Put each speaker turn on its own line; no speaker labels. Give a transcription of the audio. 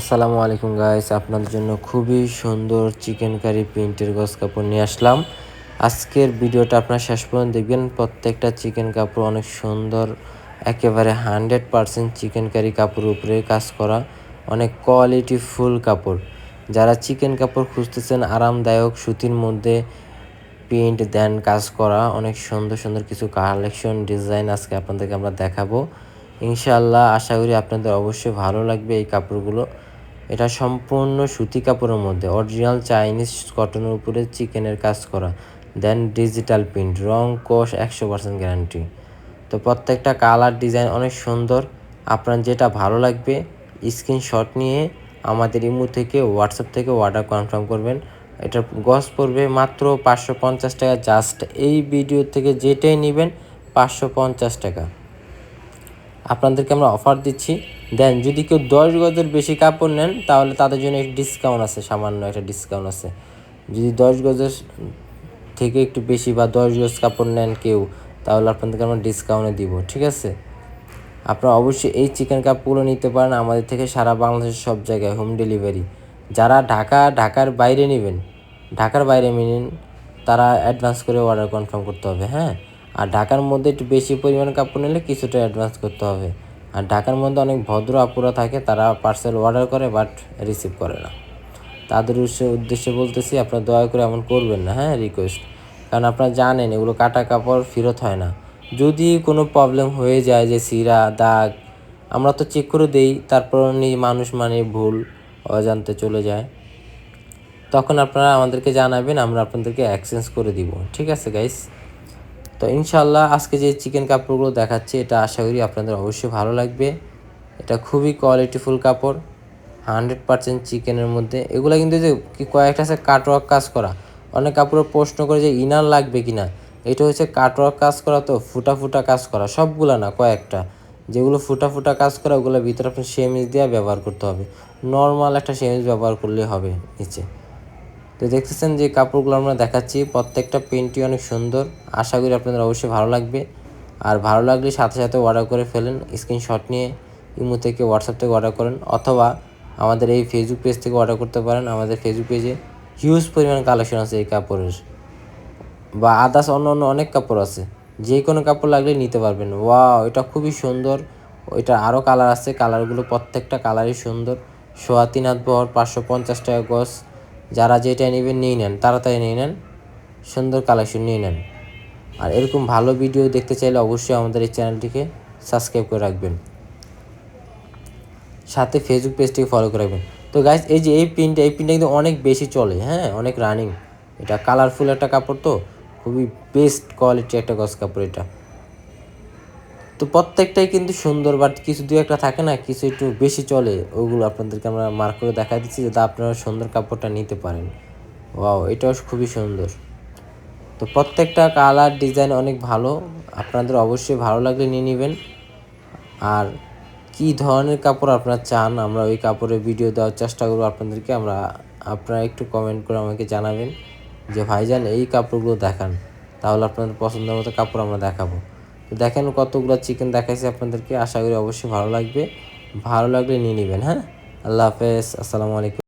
আসসালামু আলাইকুম গাইস আপনাদের জন্য খুবই সুন্দর চিকেন কারি প্রিন্টের গস কাপড় নিয়ে আসলাম। আজকের ভিডিওটা আপনার শেষ পর্যন্ত দেখবেন। প্রত্যেকটা চিকেন কাপড় অনেক সুন্দর, একেবারে হান্ড্রেড পারসেন্ট চিকেন কারি কাপড়ের উপরে কাজ করা অনেক কোয়ালিটি ফুল কাপড়। যারা চিকেন কাপড় খুঁজতেছেন, আরামদায়ক সুতির মধ্যে প্রিন্ট দেন কাজ করা, অনেক সুন্দর সুন্দর কিছু কালেকশন ডিজাইন আজকে আপনাদেরকে আমরা দেখাবো। ইনশাল্লাহ আশা করি আপনাদের অবশ্যই ভালো লাগবে এই কাপড়গুলো। এটা সম্পূর্ণ সুতি কাপড়ের মধ্যে অরিজিনাল চাইনিজ কটনের উপরে চিকেনের কাজ করা দেন ডিজিটাল প্রিন্ট রং, কোষ, একশো পার্সেন্ট গ্যারান্টি তো প্রত্যেকটা কালার ডিজাইন অনেক সুন্দর, আপনার যেটা ভালো লাগবে স্ক্রিনশট নিয়ে আমাদের ইমো থেকে হোয়াটসঅ্যাপ থেকে অর্ডার কনফার্ম করবেন। এটা গস পড়বে মাত্র পাঁচশো পঞ্চাশ টাকা জাস্ট এই ভিডিও থেকে যেটাই নেবেন, পাঁচশো পঞ্চাশ টাকা। আপনাদেরকে আমরা অফার দিচ্ছি। দেন যদি কেউ দশ গজের বেশি কাপড় নেন, তাহলে তাদের জন্য একটু ডিসকাউন্ট আছে, সামান্য একটা ডিসকাউন্ট আছে। যদি দশ গজের থেকে একটু বেশি বা দশ গজ কাপড় নেন কেউ, তাহলে আপনাদেরকে আমরা ডিসকাউন্টে দিব, ঠিক আছে? আপনারা অবশ্যই এই চিকেন কাপগুলো নিতে পারেন আমাদের থেকে সারা বাংলাদেশের সব জায়গায় হোম ডেলিভারি যারা ঢাকা, ঢাকার বাইরে নেবেন, ঢাকার বাইরে নিন তারা অ্যাডভান্স করে অর্ডার কনফার্ম করতে হবে হ্যাঁ? আর ঢাকার মধ্যে একটু বেশি পরিমাণ কাপড় নিলে কিছুটা অ্যাডভান্স করতে হবে। আর ঢাকার মধ্যে অনেক ভদ্র আপুরা থাকে, তারা পার্সেল অর্ডার করে বাট রিসিভ করে না। তাদের উদ্দেশ্যে বলতেছি, আপনারা দয়া করে এমন করবেন না হ্যাঁ রিকোয়েস্ট কারণ আপনারা জানেন, এগুলো কাটা কাপড় ফেরত হয় না। যদি কোনো প্রবলেম হয়ে যায় যে সিরা দাগ, আমরা তো চেক করে দেই, তারপর মানুষ মানে ভুল, অজান্তে চলে যায়। তখন আপনারা আমাদেরকে জানাবেন, আমরা আপনাদেরকে এক্সচেঞ্জ করে দিব। ঠিক আছে গাইস তো ইনশাল্লাহ আজকে যে চিকেন কাপড়গুলো দেখাচ্ছি, এটা আশা করি আপনাদের অবশ্যই ভালো লাগবে। এটা খুবই কোয়ালিটিফুল কাপড় হান্ড্রেড পারসেন্ট চিকেনের মধ্যে। এগুলো কিন্তু যে কয়েকটা আছে কাটওয়ার্ক কাজ করা। অনেক কাপড়ে প্রশ্ন করে যে ইনার লাগবে কি না এটা হচ্ছে কাটওয়ার্ক কাজ করা তো ফুটা ফুটা কাজ করা। সবগুলো না, কয়েকটা। যেগুলো ফুটা ফুটা কাজ করা ওগুলো ভিতরে আপনি সেমিজ দিয়ে ব্যবহার করতে হবে। নর্মাল একটা সেমিজ ব্যবহার করলে হবে নিচে। তো দেখতেছেন যে কাপড়গুলো আমরা দেখাচ্ছি, প্রত্যেকটা পেন্টই অনেক সুন্দর। আশা করি আপনাদের অবশ্যই ভালো লাগবে। আর ভালো লাগলে সাথে সাথে অর্ডার করে ফেলেন স্ক্রিনশট নিয়ে ইমো থেকে হোয়াটসঅ্যাপ থেকে অর্ডার করেন, অথবা আমাদের এই ফেসবুক পেজ থেকে অর্ডার করতে পারেন। আমাদের ফেসবুক পেজে হিউজ পরিমাণ কালেকশন আছে এই কাপড়ের। বা আদার্স অন্য অন্য অনেক কাপড় আছে। যে কোনো কাপড় লাগলে নিতে পারবেন। ওয়াও এটা খুবই সুন্দর। ওইটা আরও কালার আছে। কালারগুলো প্রত্যেকটা কালারই সুন্দর। সোয়া তিন হাত বহর, পাঁচশো পঞ্চাশ টাকা গজ। যারা যেটা নেবেন নিয়ে নেন তাড়াতাড়ি নিয়ে নেন, সুন্দর কালেকশন নিয়ে নেন। আর এরকম ভালো ভিডিও দেখতে চাইলে অবশ্যই আমাদের এই চ্যানেলটিকে সাবস্ক্রাইব করে রাখবেন। সাথে ফেসবুক পেজটিকে ফলো করে রাখবেন। তো গাইজ এই যে এই প্রিন্টটা এই প্রিন্টটা কিন্তু অনেক বেশি চলে হ্যাঁ? অনেক রানিং এটা কালারফুল একটা কাপড় তো, খুবই বেস্ট কোয়ালিটি একটা গস কাপড় এটা। তো প্রত্যেকটাই কিন্তু সুন্দর বাট কিছু দু একটা থাকে না, কিছু একটু বেশি চলে, ওগুলো আপনাদেরকে আমরা মার্ক করে দেখা দিচ্ছি যাতে আপনারা সুন্দর কাপড়টা নিতে পারেন। ওয়াও এটাও খুবই সুন্দর। তো প্রত্যেকটা কালার ডিজাইন অনেক ভালো, আপনাদের অবশ্যই ভালো লাগলে নিয়ে নেবেন। আর কি ধরনের কাপড় আপনারা চান, আমরা ওই কাপড়ের ভিডিও দেওয়ার চেষ্টা করব আপনাদেরকে, আমরা, আপনারা একটু কমেন্ট করে আমাকে জানাবেন যে, ভাইজান, এই কাপড়গুলো দেখান, তাহলে আপনাদের পছন্দের মতো কাপড় আমরা দেখাবো। দেখেন কতগুলো চিকেন দেখাইছি আপনাদেরকে। আশা করি অবশ্যই ভালো লাগবে। ভালো লাগলে নিয়ে নেবেন হ্যাঁ? আল্লাহ হাফেজ। আসসালামু আলাইকুম।